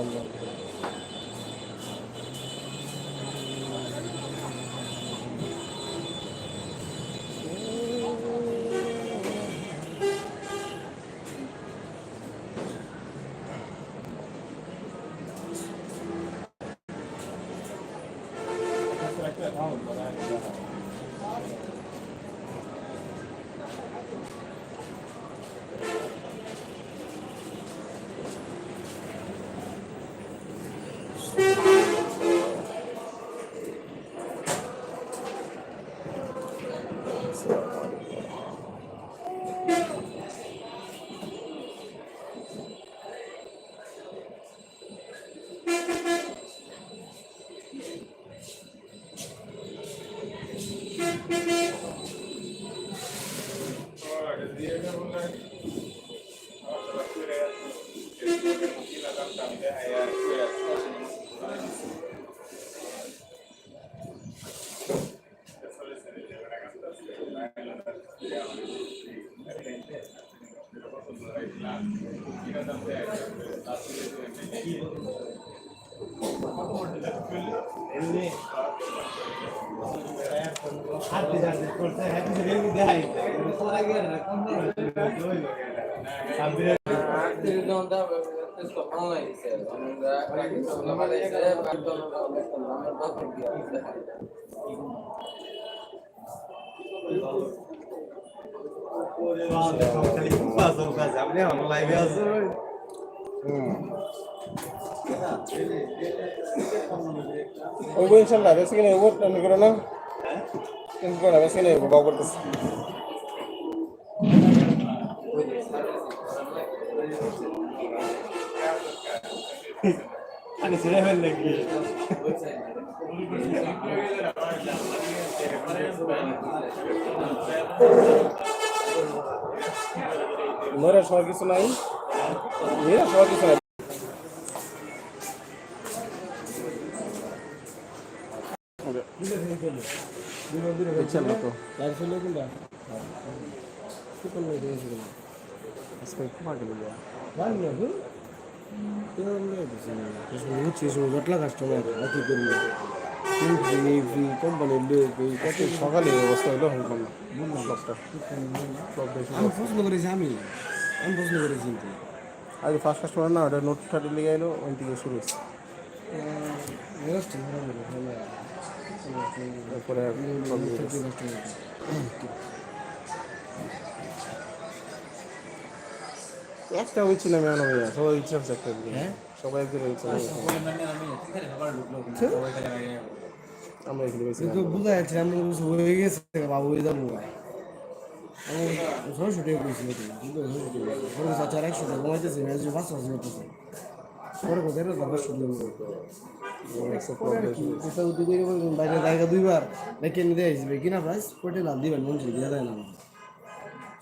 还是在课堂上教比较好。আল্লাহ ওই ইনশাল্লাহ বেশি কিনে ওর করে না কিন্তু করে বেশি কিনে বাবা করতেছে আনি ছেড়ে ফেললে কি নরের সময় কিছু নাই মেয়েরা সময় কিছু নাই সকালে অবস্থা হলো হংকং আমি আমি প্রশ্ন করেছি কিন্তু। আজ ফার্স্ট কাস্টমার না ওটা নোট থার্টি লেগে এলো ওই থেকে শুরু হয়েছে। তারপরে। একটা হচ্ছে না মেয়ানো সবাই ইচ্ছা আছে একটা দিকে সবাই একদিন আমরা এখানে বেশি কিন্তু বুঝা যাচ্ছে আমি কিছু হয়ে গেছে বাবু হয়ে যাব। কিন্তু ছয়শো টাকা পরে চার একশো টাকা কমাইতেছে পাঁচশো টাকা করতেছে। পরে কোথায় বাইরে জায়গা দুইবার দেখে নিতে আসবে কিনা প্রাইস কোটে লাভ দিবেন মন দিয়ে দেয় না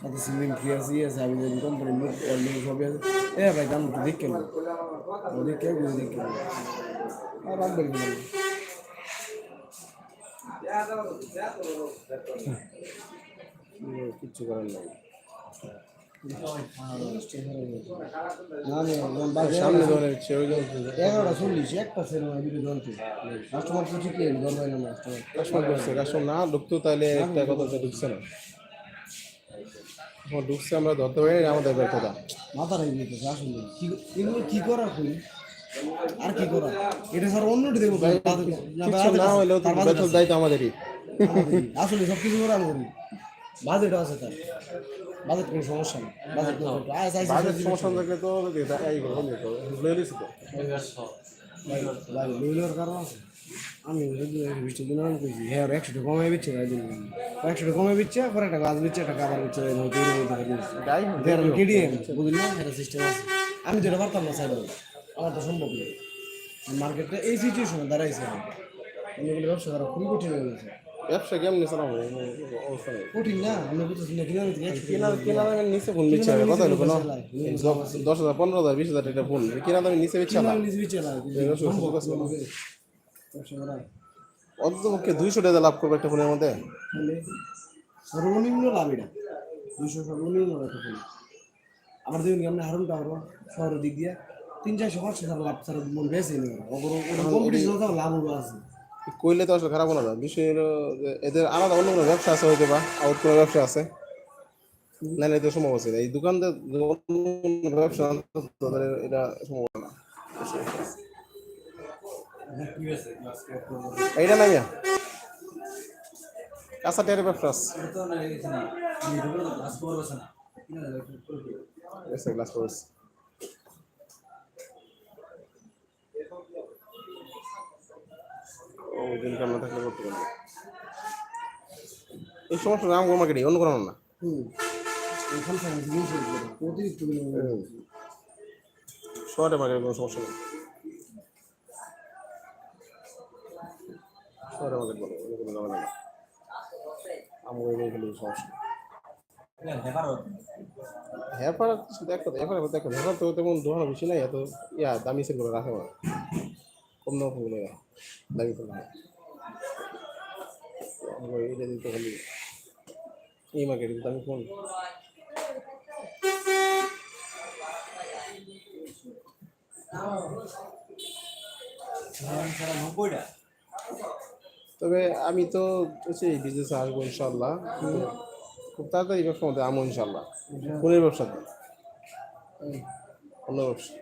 সাথে সিমেন্ট ফ্রি আছে ইয়ে আছে আমি যদি কোম্পানির লোক অর্ডার সবই আছে এ ভাই দাম একটু দেখে নেব দেখে বুঝে দেখে নেব আর রাখবেন না কিচ্ছু করার নাই একটা কাস্টমার কাস্টমার কাস্টমার না ঢুকতো তাহলে একটা ঢুকছে না ঢুকছে আমরা ধরতে আমাদের মাথা এগুলো আর কি করা এটা অন্যটি আমাদেরই। আসলে সব কিছু করা বাজেট আছে তার বাজেট কোনো সমস্যা নেই। বাজেট কোনো বাজেট সমস্যা থাকলে তো এটা এই করব না তো লয়ে নিছি তো। লইলের কারণ আছে। আমি বৃষ্টির দিন আমি কইছি হ্যাঁ একশো টাকা কমাই দিচ্ছে ভাই দিন একশো টাকা কমাই দিচ্ছে পরে একটা গাছ দিচ্ছে একটা কাবার দিচ্ছে কেডিএম বুঝলি? না একটা সিস্টেম আছে। আমি যেটা পারতাম না চাইলে আমার তো সম্ভব নেই। মার্কেটটা এই সিচুয়েশনে দাঁড়াইছে। আমি বলে ব্যবসা করা খুবই কঠিন হয়ে গেছে। ব্যবসা কেমনি চালাবো? অবস্থা নেই কঠিন না আমি বুঝতেছি না কিনা কেনা কেনা দামের নিচে ফোন বিচ্ছে হবে কথা হলো দশ হাজার পনেরো হাজার বিশ হাজার টাকা ফোন কেনা দামের নিচে বিচ্ছে না অন্তত পক্ষে দুইশো টাকা লাভ করবে একটা ফোনের মধ্যে? সর্বনিম্ন লাভ এটা। দুশো সর্বনিম্ন একটা ফোন। আমার দেখুন আমরা হারুন পাবো শহরের দিক দিয়ে। তিন চারশো পাঁচশো টাকা লাভ ছাড়া মন বেশি নেই লাভ আছে। কইলে তো আসলে খারাপ না। বিষয় হলো যে এদের আলাদা অন্য কোনো ব্যবসা আছে হয়তো বা আউট কোনো ব্যবসা আছে। না না এটা সম্ভব আছে এই দোকানদার ব্যবসা তাদের এটা সম্ভব না। এইটা নাই কাঁচা টেয়ারের ব্যবসা আছে। গ্লাস করেছে ও দিন না থাকলে করতে পারবে? এই সমস্যা নাম মার্কেটে অন্য কোনো না। শহরে মার্কেটে কোনো সমস্যা নেই। শহরে মার্কেট বলো অন্য কোনো ঝামেলা না আমার ওই খালি সমস্যা হেয়ারপার দেখো হেয়ারপার দেখো হেয়ারপার তো তেমন দোকান বেশি নাই এত ইয়া দামি করে রাখে না। কম দাম ফুল দামি ফুল এটা দিতে খালি। এই মার্কেটে দামি ফোন তবে আমি তো এই বিজনেসে আসব ইনশাল্লাহ খুব তাড়াতাড়ি ব্যবসার মধ্যে আমো ইনশাল্লাহ ফোনের ব্যবসাতে অন্য ব্যবসা।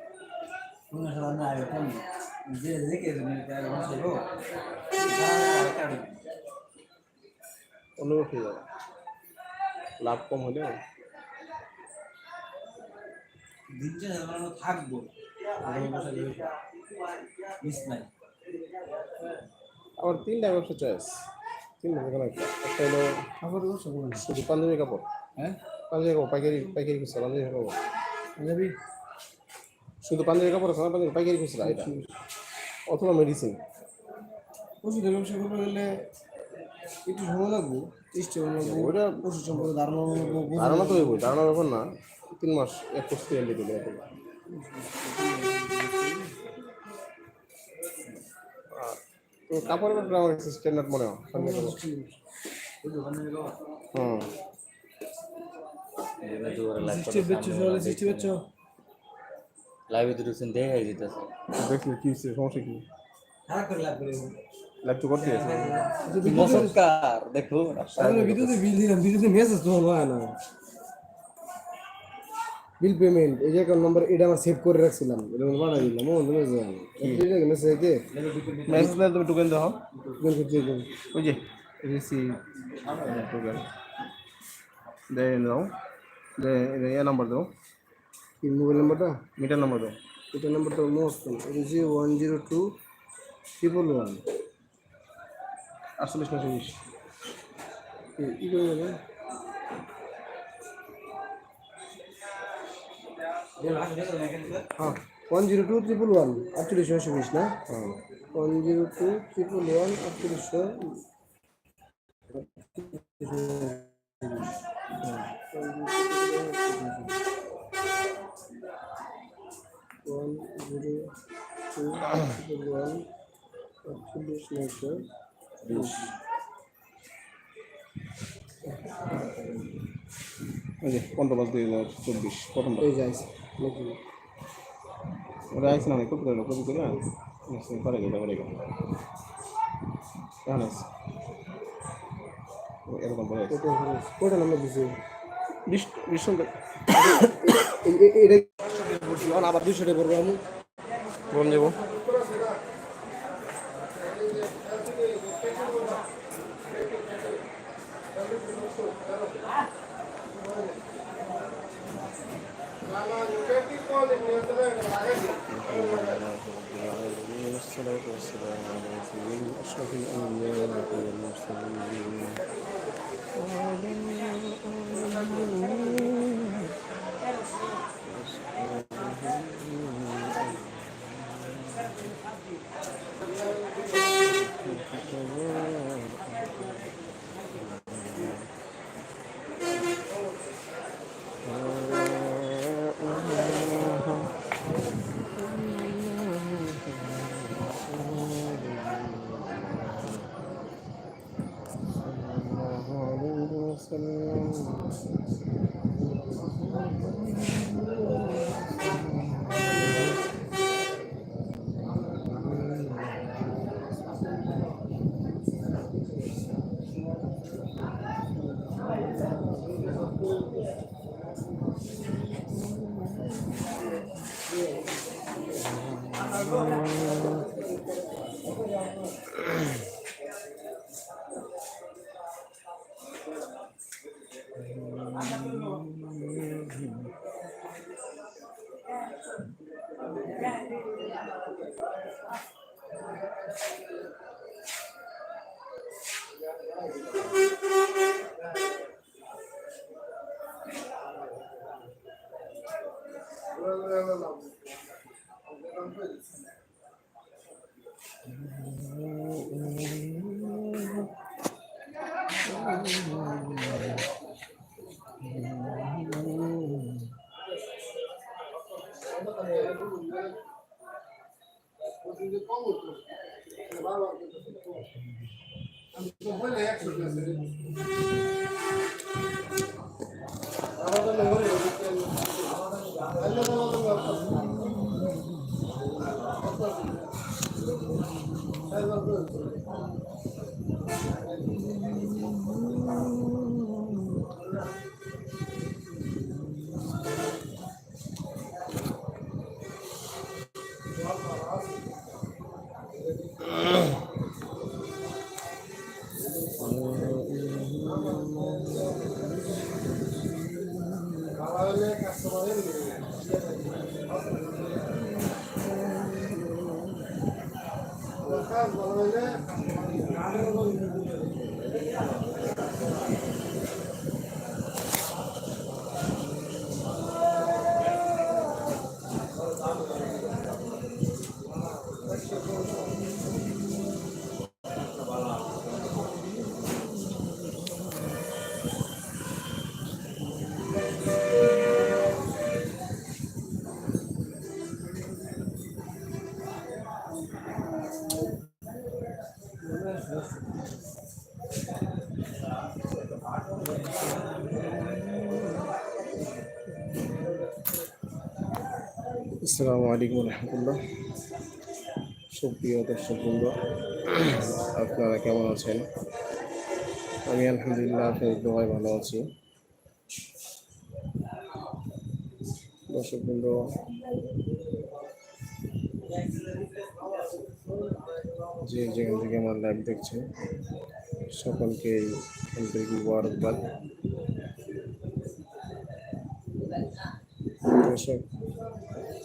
অন্য ব্যবসায় যাব। লাভ কম হলেও থাকব। মিস নাই। আমার তিনটা ব্যবসা চয়েস তিনটা দোকান একটা? একটা হলো কাপড় ব্যবসা শুধু পাঞ্জাবি কাপড়। হ্যাঁ? পাঞ্জাবি কাপড় পাইকারি পাইকারি পাঞ্জাবি কাপড়। শুধু পাঞ্জাবি কাপড় আছে না পাঞ্জাবি পাইকারি খুচরা এটা। অথবা মেডিসিন ওষুধের ব্যবসা করতে গেলে একটু সময় লাগবে চেষ্টা লাগবে ওটা ওষুধ সম্পর্কে ধারণা ধারণা তো হইব ধারণা ব্যাপার না। তিন মাস এক কোর্স করে এমনি দিলে তো কাপড়ের ব্যাপারে আমার কাছে স্ট্যান্ডার্ড মনে হয় হুম সিস্টেম বেচছো সকালে সিস্টেম বেচছো লাইভে দুটো সিন দেখাই দিতেছে দেখলি কি হচ্ছে সমস্যা কি? লাইভ তো করতে আছে। মসকার দেখো ভিডিওতে বিল দিলাম ভিডিওতে মেসেজ তো হয় না। বিল পেমেন্ট এই যে অ্যাকাউন্ট নাম্বার এটা আমার সেভ করে রাখছিলাম। এটা আমি বাড়াই দিলাম ও তুমি জানো এটা মেসেজ কে মেসেজ দিলে তুমি টোকেন দাও। কোন কিছু কোন ওই যে রিসিভ টোকেন দে দাও। দে এ নাম্বার দাও। কি মোবাইল নাম্বারটা? মিটার নাম্বার দাও এটা নাম্বারটা মোস্ট এটা যে one zero two triple one. আটচল্লিশ নশো বিশ কি করে যাবে হ্যাঁ one zero two triple one আটচল্লিশ নশো বিশ না? হ্যাঁ। One zero two triple one আটচল্লিশশো ওয়ান জিরো টু ওয়ান আটচল্লিশ নশো বিশ ওই যে পনেরো পাঁচ দুই হাজার চব্বিশ প্রথমবার এই যাইছে নাকি ওটা আইসি না কপি করে কপি করে করে গেলে করে গেল কেমন আছে এরকম পরে আছে কোটা নাম্বার দিছে বিশ বিশ সন্ধ্যা পড়ছি এখন আবার দুশো টাকা পড়ব আমি কম যাব والصلاة والسلام على سيدنا أشرف الأنبياء والمرسلين وعلى آله Bueno, ya que Ugh. আসসালামু আলাইকুম রহমতুল্লাহ। সুপ্রিয় দর্শক বৃন্দ আপনারা কেমন আছেন? আমি আলহামদুলিল্লাহ আপনাদের দোয়ায় ভালো আছি। দর্শক বৃন্দ যে যেখান থেকে আমার লাইভ দেখছেন, সকলকে আন্তরিক দর্শক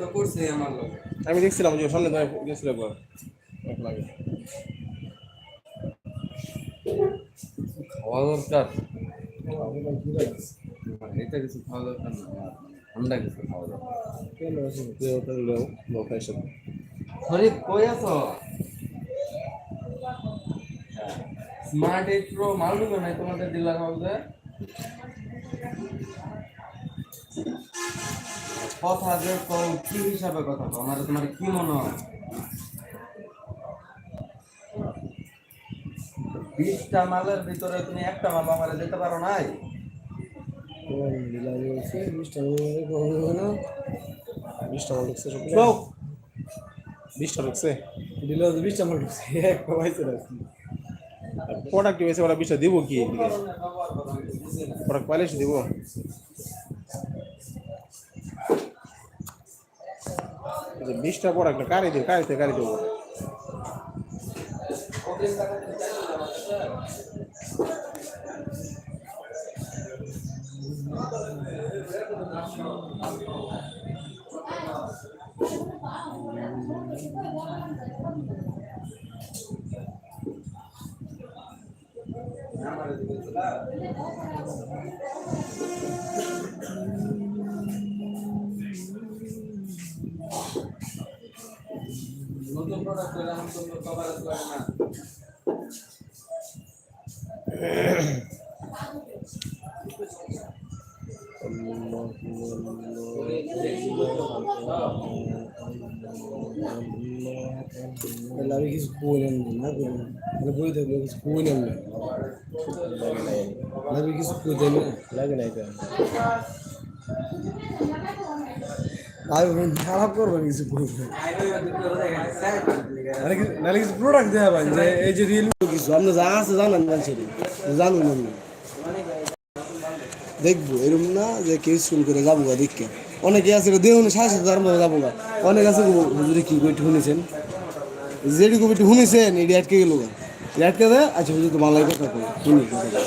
তো করছে আমার লোক। আমি দেখছিলাম যে সামনে গেছিল একবার। লাগে। খাওয়া দরকার? এটা কিছু খাওয়া দরকার না। ঠান্ডা কিছু খাওয়া দরকার। কই আছো? স্মার্ট এইট প্রো মাল ঢুকে নাই তোমাদের ডিলার হাউসে কথা যে কও কি হিসাবে কথা কও? আমার তোমার কি মনে হয়? বিশটা মালের ভিতরে তুমি একটা মাল আমারে দিতে পারো নাই? বিশটা না বিশটা মাল ঢুকছে বিশটা ঢুকছে? দিলে বিশটা আমার ঢুকছে। এক পাইছে রাখছি প্রোডাক্ট হয়েছে ওরা বিশটা দিব কি? প্রোডাক্ট পাইলে দিব। বিশটা প্রোডাক্ট কারে দিব কারে থেকে কারে দেবো নতুন প্রোডাক্ট হলে আমার তো কভারেজ লাগে না প্রোডাক্ট দেওয়া যে এই যে রিয়েল কিছু? আপনি যা আছে জানেন দেখব এরকম না যে কেউ স্কুল করে যাব গা দেখকে। অনেকে আছে দেহ সাড়ে সাত হাজার যাব গা। অনেক আছে হুজুরে কি কইটি শুনেছেন? যেটি কবিটি শুনেছেন এটি আটকে গেল গা। আটকে দেয় আচ্ছা হুজুর তো কই।